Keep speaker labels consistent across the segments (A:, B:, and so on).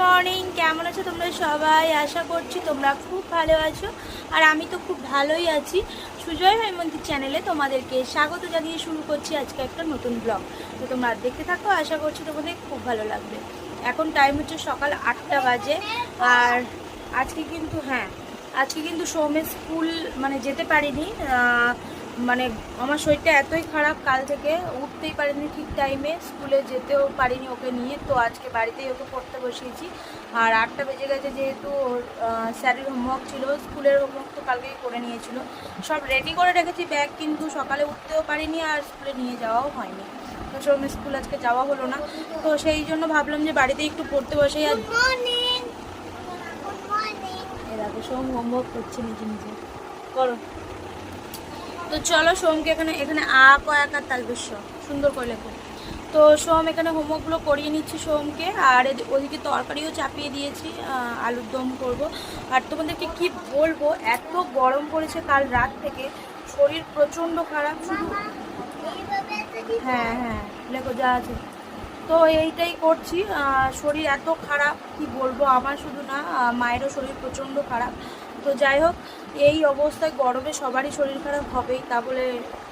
A: Morning, কেমন আছো তোমরা সবাই? আশা করছি তোমরা খুব ভালো আছো। আর আমি তো খুব ভালোই আছি। সুজয় হৈমন্তী চ্যানেলে তোমাদেরকে স্বাগত জানিয়ে শুরু করছি আজকে একটা নতুন ব্লগ তো তোমরা দেখতে থাকো, আশা করছি তোমাদের খুব ভালো লাগবে। এখন টাইম হচ্ছে সকাল আটটা বাজে। আর আজকে কিন্তু হ্যাঁ আজকে কিন্তু সৌমের স্কুল মানে যেতে পারিনি। মানে আমার শরীরটা এতই খারাপ কাল থেকে উঠতেই পারিনি ঠিক টাইমে স্কুলে যেতেও পারিনি ওকে নিয়ে। তো আজকে বাড়িতেই ওকে পড়তে বসিয়েছি। আর আটটা বেজে গেছে যেহেতু ওর স্যারের হোমওয়ার্ক ছিল স্কুলের হোমওয়ার্ক তো কালকেই করে নিয়েছিল। সব রেডি করে রেখেছি ব্যাগ কিন্তু সকালে উঠতেও পারিনি আর স্কুলে নিয়ে যাওয়াও হয়নি। তো সৌমের স্কুল আজকে যাওয়া হলো না। তো সেই জন্য ভাবলাম যে বাড়িতেই একটু পড়তে বসে আর
B: মর্নিং গুড মর্নিং
A: এ দেখো সোম হোমওয়ার্ক করছে নিজে নিজে। করো। তো চলো সোমকে এখানে এখানে আ কয়াক আর বিশ্ব। সুন্দর করে লেখো। তো সোম এখানে হোমওয়ার্কগুলো করিয়ে নিচ্ছি সোমকে, আর ওদিকে তরকারিও চাপিয়ে দিয়েছি আলুর দম করব। আর তোমাদেরকে কি বলব, এত গরম পড়েছে কাল রাত থেকে, শরীর প্রচণ্ড খারাপ হ্যাঁ হ্যাঁ লেখো যা আছে। তো এইটাই করছি শরীর এত খারাপ, কি বলব, আমার শুধু না মায়েরও শরীর প্রচণ্ড খারাপ। তো যাই হোক, এই অবস্থায় গরমে সবারই শরীর খারাপ হবেই, তা বলে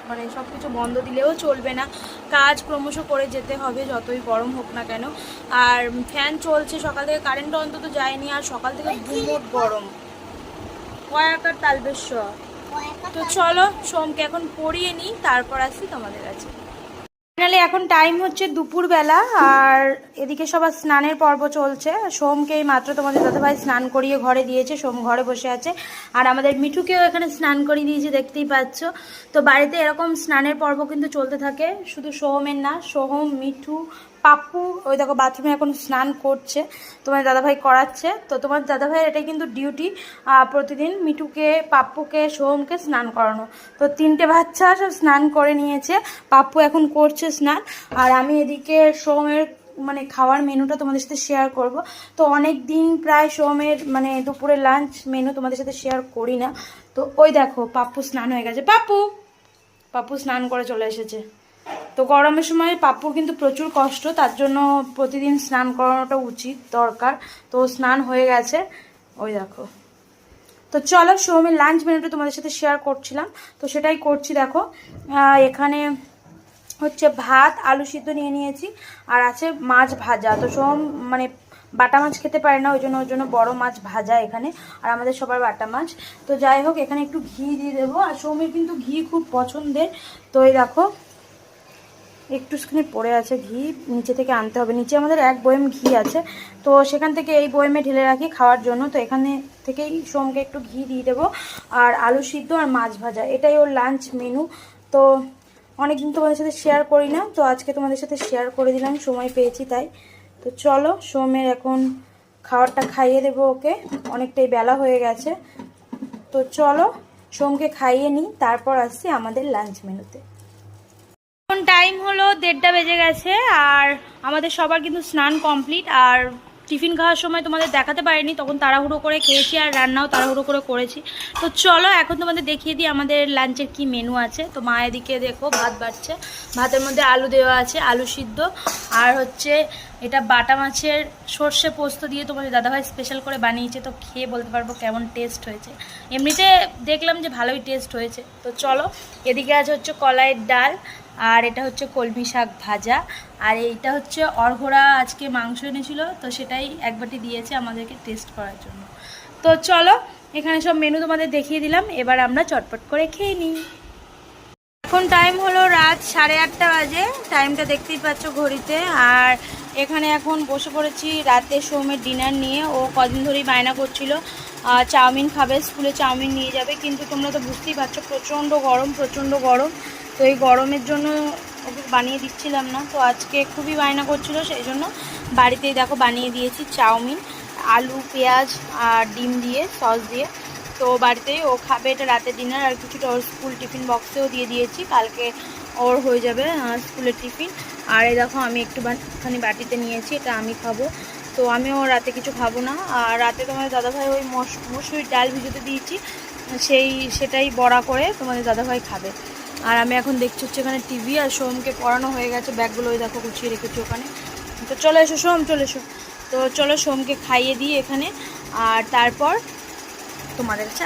A: মানে সব কিছু বন্ধ দিলেও চলবে না। কাজ ক্রমশ করে যেতে হবে, যতই গরম হোক না কেন। আর ফ্যান চলছে, সকাল থেকে কারেন্ট অন্তত যায়নি, আর সকাল থেকে গুমোট গরম। কয়াকার তালবেশ্বর। তো চলো, সোমকে এখন পড়িয়ে নিই, তারপর আসি তোমাদের কাছে। ফাইনালি এখন টাইম হচ্ছে দুপুরবেলা, আর এদিকে সবার স্নানের পর্ব চলছে। সোমকে মাত্র তোমাদের দাদাভাই স্নান করিয়ে ঘরে দিয়েছে, সোম ঘরে বসে আছে। আর আমাদের মিঠুকেও এখানে স্নান করিয়ে দিয়েছে, দেখতেই পাচ্ছ। তো বাড়িতে এরকম স্নানের পর্ব কিন্তু চলতে থাকে। শুধু সোহমের না সোহম মিঠু পাপ্পু ওই দেখো বাথরুমে এখন স্নান করছে, তোমার দাদাভাই করাচ্ছে। তো তোমার দাদাভাইয়ের এটাই কিন্তু ডিউটি প্রতিদিন মিঠুকে, পাপ্পুকে সোহমকে স্নান করানো। তো তিনটে বাচ্চা সব স্নান করে নিয়েছে, পাপ্পু এখন করছে স্নান। আর আমি এদিকে সোহমের মানে খাওয়ার মেনুটা তোমাদের সাথে শেয়ার করব। তো অনেক দিন প্রায় সোহমের মানে দুপুরের লাঞ্চ মেনু তোমাদের সাথে শেয়ার করি না। তো ওই দেখো, পাপ্পু স্নান হয়ে গেছে। পাপ্পু পাপ্পু স্নান করে চলে এসেছে। তো গরমের সময় পাপ্পুর কিন্তু প্রচুর কষ্ট, তার জন্য প্রতিদিন স্নান করানোটা উচিত, দরকার। তো স্নান হয়ে গেছে। ওই দেখো। তো চলো সোমের লাঞ্চ মেনুটা তোমাদের সাথে শেয়ার করছিলাম। তো সেটাই করছি, দেখো। এখানে হচ্ছে ভাত, আলু সিদ্ধ নিয়ে নিয়েছি, আর আছে মাছ ভাজা। তো সোম মানে বাটা মাছ খেতে পারে না, ওই জন্য ওই জন্য বড় মাছ ভাজা এখানে, আর আমাদের সবার বাটা মাছ। তো যাই হোক, এখানে একটু ঘি দিয়ে দেবো। আর সোমের কিন্তু ঘি খুব পছন্দের। তো এই দেখো একটুখানি পড়ে আছে ঘি, নিচে থেকে আনতে হবে। নিচে আমাদের এক বয়েম ঘি আছে। তো সেখান থেকে এই বয়েমে ঢেলে রাখি খাওয়ার জন্য। তো এখানে থেকেই সোমকে একটু ঘি দিয়ে দেবো। আর আলু সিদ্ধ আর মাছ ভাজা, এটাই ওর লাঞ্চ মেনু তো অনেকদিন তোমাদের সাথে শেয়ার করি না, তো আজকে তোমাদের সাথে শেয়ার করে দিলাম, সময় পেয়েছি তাই। তো চলো, সোমের এখন খাবারটা খাইয়ে দেবো ওকে। অনেকটাই বেলা হয়ে গেছে। তো চলো, সোমকে খাইয়ে নিই, তারপর আসছি আমাদের লাঞ্চ মেনুতে এখন টাইম হলো দেড়টা বেজে গেছে আর আমাদের সবার কিন্তু স্নান কমপ্লিট আর টিফিন খাওয়ার সময় তোমাদের দেখাতে পারিনি, তখন তাড়াহুড়ো করে খেয়েছি আর রান্নাও তাড়াহুড়ো করে করেছি। তো চলো এখন তোমাদের দেখিয়ে দিই আমাদের লাঞ্চের কি মেনু আছে। তো মা এদিকে দেখো ভাত বাড়ছে, ভাতের মধ্যে আলু দেওয়া আছে, আলু সিদ্ধ আর হচ্ছে এটা বাটা মাছের সর্ষে পোস্ত দিয়ে তোমাদের দাদাভাই স্পেশাল করে বানিয়েছে, তো খেয়ে বলতে পারব কেমন টেস্ট হয়েছে। এমনিতে দেখলাম যে ভালোই টেস্ট হয়েছে। তো চলো, এদিকে আছে হচ্ছে কলাইয়ের ডাল আর এটা হচ্ছে কলমি শাক ভাজা। আর এইটা হচ্ছে অর্ঘরা আজকে মাংস এনেছিল, তো সেটাই এক বাটি দিয়েছে আমাদেরকে টেস্ট করার জন্য। তো চলো, এখানে সব মেনু তোমাদের দেখিয়ে দিলাম, এবার আমরা চটপট করে খেয়ে নিই। এখন টাইম হলো রাত সাড়ে আটটা বাজে টাইমটা দেখতেই পাচ্ছ ঘড়িতে। আর এখানে এখন বসে পড়েছি রাতে সোমের ডিনার নিয়ে। ও কদিন ধরেই বায়না করছিল চাউমিন খাবে, স্কুলে চাউমিন নিয়ে যাবে। কিন্তু তোমরা তো বুঝতেই পারছ, প্রচণ্ড গরম প্রচণ্ড গরম। তো এই গরমের জন্য বানিয়ে দিচ্ছিলাম না, তো আজকে খুবই বায়না করছিল, সেই জন্য বাড়িতেই দেখো বানিয়ে দিয়েছি চাউমিন, আলু, পেঁয়াজ আর ডিম দিয়ে, সস দিয়ে। তো বাড়িতেই ও খাবে এটা রাতে ডিনার আর কিছুটা ওর স্কুল টিফিন বক্সেও দিয়ে দিয়েছি, কালকে ওর হয়ে যাবে স্কুলের টিফিন আর এই দেখো আমি একটুখানি বাটিতে নিয়েছি, এটা আমি খাব। তো আমিও রাতে কিছু খাব না, আর রাতে তোমাদের দাদাভাই ওই মস মসুরির ডাল ভিজোতে দিয়েছি, সেই সেটাই বড়া করে তোমাদের দাদাভাই খাবে। আর আমি এখন দেখছি হচ্ছে এখানে টিভি আর সোমকে পড়ানো হয়ে গেছে। ব্যাগগুলো ওই দেখো গুছিয়ে রেখেছি ওখানে। তো চলে এসো সোম, চলে এসো। তো চলো সোমকে খাইয়ে দিই এখানে। আর তারপর তোমাদের কাছে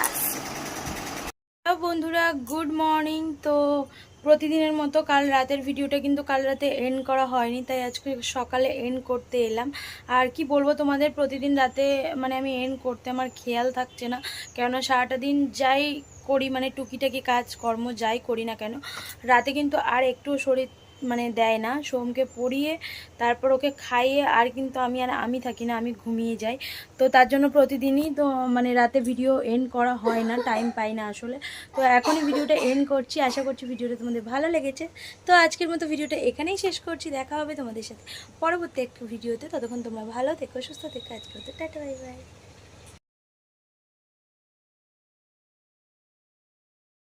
A: বন্ধুরা, গুড মর্নিং। তো প্রতিদিনের মতো কাল রাতের ভিডিওটা কিন্তু কাল রাতে এন্ড করা হয়নি, তাই আজকে সকালে এন্ড করতে এলাম। আর কি বলব তোমাদের, প্রতিদিন রাতে মানে আমি এন্ড করতে আমার খেয়াল থাকছে না, কেননা সারাটা দিন যাই করি মানে টুকিটাকি কাজকর্ম যাই করি না কেন, রাতে কিন্তু আর একটু শরীর মানে দেয় না। সোমকে পড়িয়ে তারপর ওকে খাইয়ে আর কিন্তু আমি আর আমি থাকি না, আমি ঘুমিয়ে যাই। তো তার জন্য প্রতিদিনই তো মানে রাতে ভিডিও এন্ড করা হয় না টাইম পাই না আসলে। তো এখনই ভিডিওটা এন্ড করছি, আশা করছি ভিডিওটা তোমাদের ভালো লেগেছে। তো আজকের মতো ভিডিওটা এখানেই শেষ করছি, দেখা হবে তোমাদের সাথে পরবর্তী একটু ভিডিওতে ততক্ষণ তোমরা ভালো থেকো, সুস্থ থেকো। আজকে মতো টাটা বাই বাই